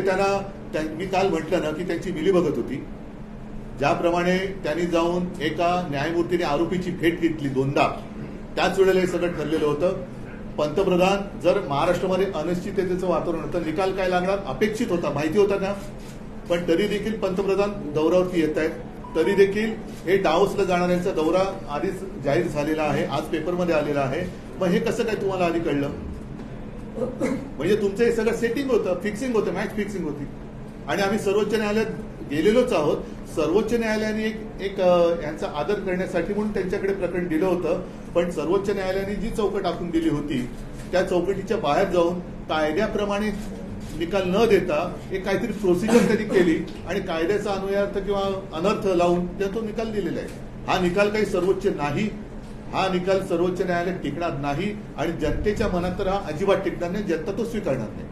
जे त्यांना मी काल म्हटलं ना की त्यांची मिली बघत होती. ज्याप्रमाणे त्यांनी जाऊन एका न्यायमूर्तीने आरोपीची भेट घेतली दोनदा. त्याच वेळेला हे सगळं ठरलेलं होतं. पंतप्रधान जर महाराष्ट्रामध्ये अनिश्चिततेचं वातावरण होतं निकाल काय लागणार? अपेक्षित होता माहिती होता का? पण तरी देखील पंतप्रधान दौऱ्यावरती येत आहेत. तरी देखील हे डावसला जाणाऱ्यांचा दौरा आधीच जाहीर झालेला आहे आज पेपरमध्ये आलेला आहे. मग हे कसं काय तुम्हाला आधी कळलं? म्हणजे तुमचं हे सगळं सेटिंग होतं फिक्सिंग होतं मॅच फिक्सिंग होती. आणि आम्ही सर्वोच्च न्यायालयात गेलेलोच आहोत. सर्वोच्च न्यायालयाने एक एक यांचा आदर करण्यासाठी म्हणून त्यांच्याकडे प्रकरण दिलं होतं. पण सर्वोच्च न्यायालयाने जी चौकट आखून दिली होती त्या चौकटीच्या बाहेर जाऊन कायद्याप्रमाणे निकाल न देता एक काहीतरी प्रोसिजर त्यांनी केली. आणि कायद्याचा अनुयार्थ किंवा अनर्थ लावून त्या तो निकाल दिलेला आहे. हा निकाल काही सर्वोच्च नाही. हा निकाल सर्वोच्च न्यायालयात टिकणार नाही आणि जनतेच्या मनात तर हा अजिबात टिकणार नाही जनता तो स्वीकारणार नाही.